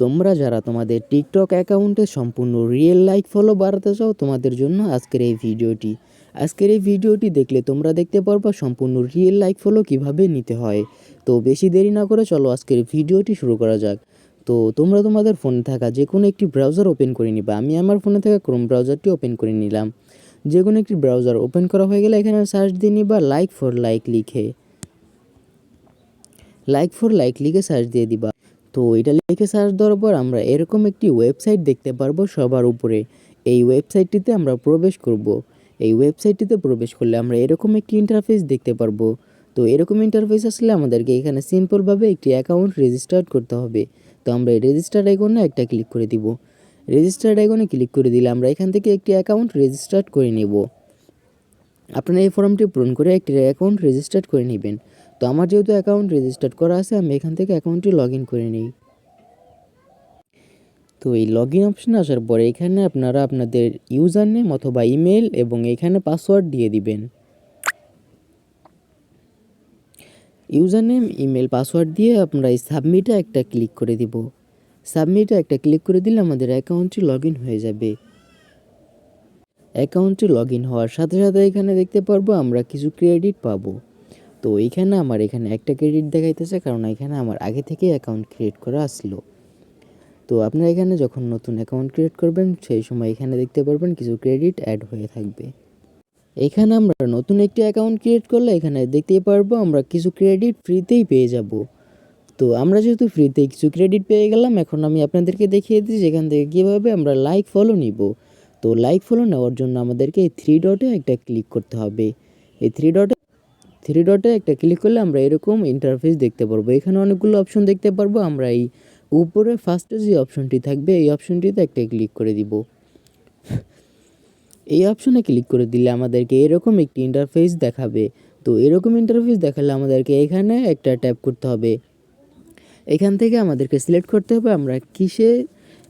তোমরা যারা তোমাদের টিকটক অ্যাকাউন্টে সম্পূর্ণ রিয়েল লাইক ফলো বাড়াতে চাও, তোমাদের জন্য আজকের এই ভিডিওটি। আজকের এই ভিডিওটি দেখলে তোমরা দেখতে পারবা সম্পূর্ণ রিয়েল লাইক ফলো কীভাবে নিতে হয়। তো বেশি দেরি না করে চলো আজকের ভিডিওটি শুরু করা যাক। তো তোমরা তোমাদের ফোনে থাকা যে কোনো একটি ব্রাউজার ওপেন করে নিবা। আমি আমার ফোনে থাকা ক্রোম ব্রাউজারটি ওপেন করে নিলাম। যে কোনো একটি ব্রাউজার ওপেন করা হয়ে গেলে এখানে সার্চ দিয়ে নিবা লাইক ফর লাইক লিখে। লাইক ফর লাইক লিখে সার্চ দিয়ে দিবা। তো এটা লিখে সার্চ দেওয়ার পর আমরা এরকম একটি ওয়েবসাইট দেখতে পারব সবার উপরে। এই ওয়েবসাইটটিতে আমরা প্রবেশ করব। এই ওয়েবসাইটটিতে প্রবেশ করলে আমরা এরকম একটি ইন্টারফেস দেখতে পারব। তো এরকম ইন্টারফেস আসলে আমাদেরকে এখানে সিম্পলভাবে একটি অ্যাকাউন্ট রেজিস্টার্ড করতে হবে। তো আমরা এই রেজিস্টার্ড আইকনে একটা ক্লিক করে দিব। রেজিস্টার্ড আইকনে ক্লিক করে দিলে আমরা এখান থেকে একটি অ্যাকাউন্ট রেজিস্টার্ড করে নেব। আপনারা এই ফর্মটি পূরণ করে একটি অ্যাকাউন্ট রেজিস্টার্ড করে নেবেন। তো আমার যেহেতু অ্যাকাউন্ট রেজিস্টার্ড করা আছে, আমি এখান থেকে অ্যাকাউন্টটি লগ ইন করে নিই। তো এই লগ ইন অপশানে আসার পরে এখানে আপনারা আপনাদের ইউজার নেম অথবা ইমেল এবং এখানে পাসওয়ার্ড দিয়ে দিবেন। ইউজার নেম ইমেল পাসওয়ার্ড দিয়ে আপনারা এই সাবমিটে একটা ক্লিক করে দিব। সাবমিটে একটা ক্লিক করে দিলে আমাদের অ্যাকাউন্টটি লগ ইন হয়ে যাবে। অ্যাকাউন্টটি লগ ইন হওয়ার সাথে সাথে এখানে দেখতে পারব আমরা কিছু ক্রেডিট পাবো। তো এইখানে আমার এখানে একটা ক্রেডিট দেখাইতেছে, কারণ এখানে আমার আগে থেকে অ্যাকাউন্ট ক্রিয়েট করা আসলো। তো আপনারা এখানে যখন নতুন অ্যাকাউন্ট ক্রিয়েট করবেন, সেই সময় এখানে দেখতে পারবেন কিছু ক্রেডিট অ্যাড হয়ে থাকবে। এখানে আমরা নতুন একটি অ্যাকাউন্ট ক্রিয়েট করলে এখানে দেখতেই পারব আমরা কিছু ক্রেডিট ফ্রিতেই পেয়ে যাব। তো আমরা যেহেতু ফ্রিতে কিছু ক্রেডিট পেয়ে গেলাম, এখন আমি আপনাদেরকে দেখিয়ে দিই যেখান থেকে কীভাবে আমরা লাইক ফলো নিব। তো লাইক ফলো নেওয়ার জন্য আমাদেরকে এই থ্রি ডটে একটা ক্লিক করতে হবে। এই থ্রি ডটে থ্রি ডটে একটা ক্লিক করলে আমরা এরকম ইন্টারফেস দেখতে পারব। এখানে অনেকগুলো অপশন দেখতে পারব। আমরা এই উপরে ফার্স্টে যে অপশনটি থাকবে, এই অপশনটিতে একটা ক্লিক করে দিব। এই অপশনে ক্লিক করে দিলে আমাদেরকে এরকম একটি ইন্টারফেস দেখাবে। তো এরকম ইন্টারফেস দেখালে আমাদেরকে এখানে একটা ট্যাপ করতে হবে। এখান থেকে আমাদেরকে সিলেক্ট করতে হবে। আমরা কিসে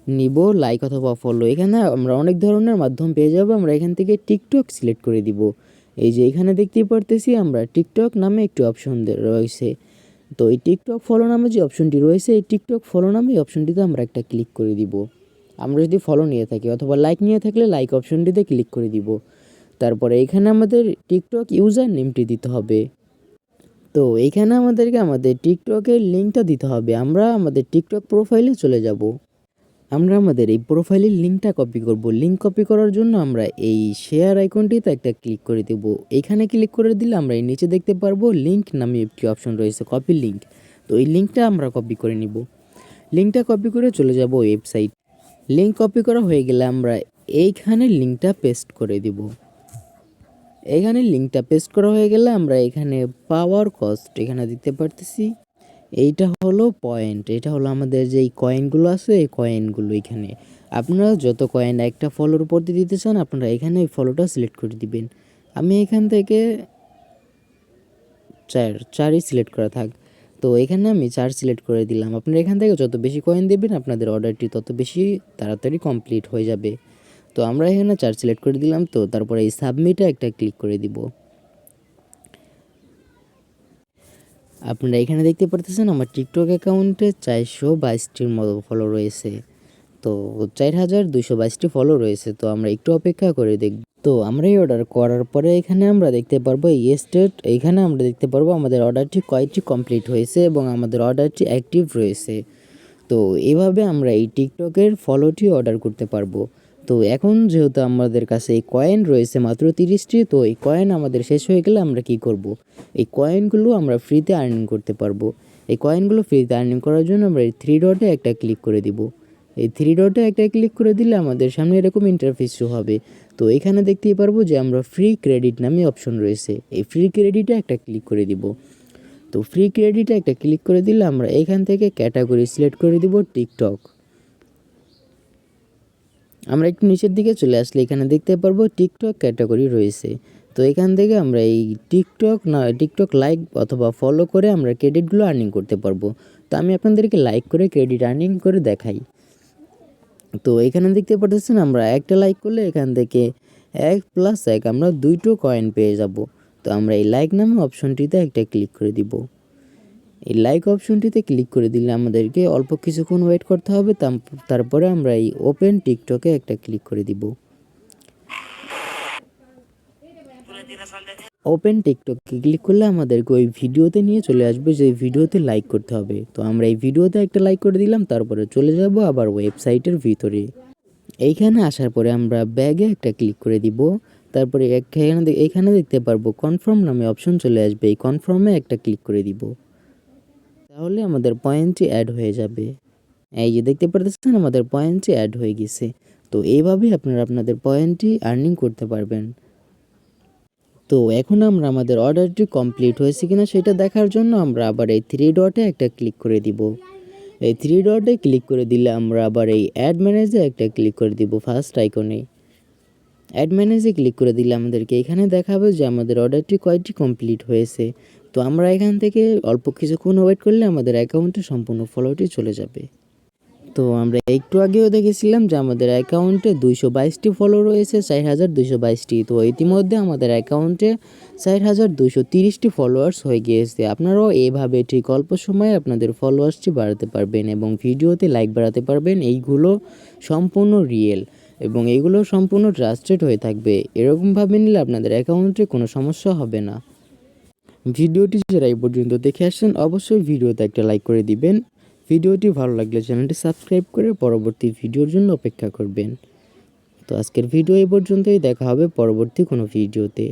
নিব? লাইক অথবা ফলো এখানে আমরা অনেক ধরনের মাধ্যম পেয়ে যাব। আমরা এখান থেকে টিকটক সিলেক্ট করে দিব। এই যে এখানে দেখতেই পারতেছি আমরা টিকটক নামে একটি অপশন রয়েছে। তো এই টিকটক ফলো নামে যে অপশনটি রয়েছে, এই টিকটক ফলো নামে অপশনটিতে আমরা একটা ক্লিক করে দিব। আমরা যদি ফলো নিয়ে থাকি অথবা লাইক নিয়ে থাকলে লাইক অপশনটিতে ক্লিক করে দিব। তারপরে এখানে আমাদের টিকটক ইউজার নেমটি দিতে হবে। তো এইখানে আমাদেরকে আমাদের টিকটকের লিঙ্কটা দিতে হবে। আমরা আমাদের টিকটক প্রোফাইলে চলে যাব। আমরা আমাদের এই প্রোফাইলের লিঙ্কটা কপি করব। লিঙ্ক কপি করার জন্য আমরা এই শেয়ার আইকনটিতে একটা ক্লিক করে দেব। এখানে ক্লিক করে দিলে আমরা এই নিচে দেখতে পারব লিঙ্ক নামে একটি অপশন রয়েছে কপি লিঙ্ক তো এই লিঙ্কটা আমরা কপি করে নিব। লিঙ্কটা কপি করে চলে যাব ওয়েবসাইট লিঙ্ক কপি করা হয়ে গেলে আমরা এইখানে লিঙ্কটা পেস্ট করে দিব। এখানে লিঙ্কটা পেস্ট করা হয়ে গেলে আমরা এখানে পাওয়ার কস্ট এখানে দিতে পারতেছি। এইটা হলো পয়েন্ট এটা হলো আমাদের যেই কয়েনগুলো আছে, এই কয়েনগুলো এখানে। আপনারা যত কয়েন একটা ফলোর দিয়ে দিতে চান, আপনারা এখানে এই ফলোটা সিলেক্ট করে দিবেন। আমি এখান থেকে চার, চারই সিলেক্ট করা থাক। তো এখানে আমি চার সিলেক্ট করে দিলাম। আপনারা এখান থেকে যত বেশি কয়েন দেবেন, আপনাদের অর্ডারটি তত বেশি তাড়াতাড়ি কমপ্লিট হয়ে যাবে। তো আমরা এখানে চার সিলেক্ট করে দিলাম। তো তারপরে এই সাবমিটে একটা ক্লিক করে দিব। আপনারা এখানে দেখতে পারতেছেন আমার টিকটক অ্যাকাউন্টে চারশো বাইশটির মতো ফলো রয়েছে। তো চার হাজার দুশো বাইশটি ফলো রয়েছে, তো আমরা একটু অপেক্ষা করে দেখব তো আমরা এই অর্ডার করার পরে এখানে আমরা দেখতে পারব এই স্টেট এইখানে আমরা দেখতে পারব আমাদের অর্ডারটি কয়টি কমপ্লিট হয়েছে এবং আমাদের অর্ডারটি অ্যাক্টিভ রয়েছে। তো এইভাবে আমরা এই টিকটকের ফলোটি অর্ডার করতে পারব। তো এখন যেহেতু আমাদের কাছে এই কয়েন রয়েছে মাত্র তিরিশটি, তো এই কয়েন আমাদের শেষ হয়ে গেলে আমরা কি করব। এই কয়েনগুলো আমরা ফ্রিতে আর্নিং করতে পারব। এই কয়েনগুলো ফ্রিতে আর্নিং করার জন্য আমরা এই থ্রি ডটে একটা ক্লিক করে দিব। এই থ্রি ডটে একটা ক্লিক করে দিলে আমাদের সামনে এরকম ইন্টারফেস শো হবে। তো এখানে দেখতেই পারব যে আমরা ফ্রি ক্রেডিট নামে অপশন রয়েছে। এই ফ্রি ক্রেডিটে একটা ক্লিক করে দিব। তো ফ্রি ক্রেডিটে একটা ক্লিক করে দিলে আমরা এখান থেকে ক্যাটাগরি সিলেক্ট করে দিব টিকটক আমরা একটু নিচের দিকে চলে আসলে এখানে দেখতে পারব টিকটক ক্যাটাগরি রয়েছে। তো এখান থেকে আমরা এই টিকটক না টিকটক লাইক অথবা ফলো করে আমরা ক্রেডিটগুলো আর্নিং করতে পারব। তো আমি আপনাদেরকে লাইক করে ক্রেডিট আর্নিং করে দেখাই। তো এখানে দেখতে পাচ্ছেন আমরা একটা লাইক করলে এখান থেকে এক প্লাস এক আমরা দুইটো কয়েন পেয়ে যাব। তো আমরা এই লাইক নামে অপশনটিতে একটা ক্লিক করে দিব। এই লাইক অপশনটিতে ক্লিক করে দিলে আমাদেরকে অল্প কিছুক্ষণ ওয়েট করতে হবে তারপরে আমরা এই ওপেন টিকটকে একটা ক্লিক করে দিব। ওপেন টিকটককে ক্লিক করলে আমাদেরকে ওই ভিডিওতে নিয়ে চলে আসবে, যে ভিডিওতে লাইক করতে হবে। তো আমরা এই ভিডিওতে একটা লাইক করে দিলাম, তারপরে চলে যাব আবার ওয়েবসাইটের ভিতরে। এইখানে আসার পরে আমরা ব্যাগে একটা ক্লিক করে দিব। তারপরে এখানে এইখানে দেখতে পারব কনফার্ম নামে অপশন চলে আসবে, এই কনফার্মে একটা ক্লিক করে দিব। তাহলে আমাদের পয়েন্টটি অ্যাড হয়ে যাবে। এই যে দেখতে পারতেছেন, আমাদের পয়েন্টটি অ্যাড হয়ে গেছে। তো এইভাবেই আপনারা আপনাদের পয়েন্টটি আর্নিং করতে পারবেন। তো এখন আমরা আমাদের অর্ডারটি কমপ্লিট হয়েছে কিনা সেটা দেখার জন্য আমরা আবার এই থ্রি ডটে একটা ক্লিক করে দিব। এই থ্রি ডটে ক্লিক করে দিলে আমরা আবার এই অ্যাড ম্যানেজে একটা ক্লিক করে দিব ফার্স্ট আইকনে অ্যাড ম্যানেজে ক্লিক করে দিলে আমাদেরকে এখানে দেখাবে যে আমাদের অর্ডারটি কয়টি কমপ্লিট হয়েছে। তো আমরা এখান থেকে অল্প কিছুক্ষণ ওয়েট করলে আমাদের অ্যাকাউন্টে সম্পূর্ণ ফলোটি চলে যাবে। তো আমরা একটু আগেও দেখেছিলাম যে আমাদের অ্যাকাউন্টে দুইশো বাইশটি ফলো রয়েছে, চার হাজার দুইশো বাইশটি। তো ইতিমধ্যে আমাদের অ্যাকাউন্টে চার হাজার দুইশো তিরিশটি ফলোয়ার্স হয়ে গিয়েছে। আপনারাও এভাবে ঠিক অল্প সময়ে আপনাদের ফলোয়ার্সটি বাড়াতে পারবেন এবং ভিডিওতে লাইক বাড়াতে পারবেন। এইগুলো সম্পূর্ণ রিয়েল এবং এগুলো সম্পূর্ণ ট্রাস্টেড হয়ে থাকবে। এরকমভাবে নিলে আপনাদের অ্যাকাউন্টে কোনো সমস্যা হবে না। ভিডিওটি যারা এই পর্যন্ত দেখে আসছেন, অবশ্যই ভিডিওতে একটা লাইক করে দিবেন। ভিডিওটি ভালো লাগলে চ্যানেলটি সাবস্ক্রাইব করে পরবর্তী ভিডিওর জন্য অপেক্ষা করবেন। তো আজকের ভিডিও এই পর্যন্তই, দেখা হবে পরবর্তী কোনো ভিডিওতে।